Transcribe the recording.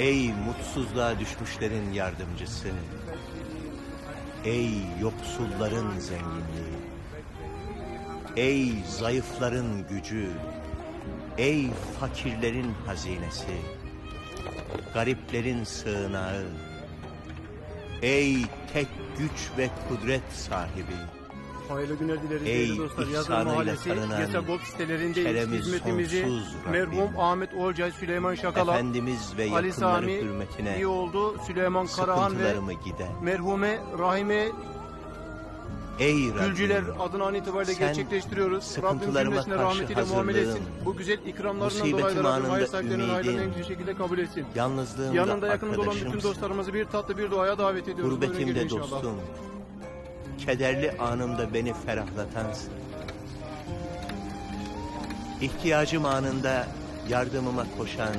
Ey mutsuzluğa düşmüşlerin yardımcısı. Ey yoksulların zenginliği. Ey zayıfların gücü. Ey fakirlerin hazinesi. Gariplerin sığınağı. Ey tek güç ve kudret sahibi. Hayırlı günler dileriz Ey değerli dostlar. İhsanıyla Mahallesi, sitelerindeyiz. keremi Hizmetimizi merhum Ahmet Olcay, Süleyman Şakala, Efendimiz ve Ali Sami hürmetine iyi oldu. Süleyman Karahan ve gider. merhume Rahime Ey Rabbim. Gülcüler adını an itibariyle gerçekleştiriyoruz. Rabbim cümlesine rahmetiyle muamele etsin. Bu güzel ikramlarından dolayı Rabbim hayır sahiplerinin hayrını en güzel şekilde kabul etsin. Yalnızlığımda Yanında yakınında olan bütün dostlarımızı bir tatlı bir duaya davet ediyoruz. Gurbetimde inşallah. dostum. Kederli anımda beni ferahlatansın. İhtiyacım anında yardımıma koşan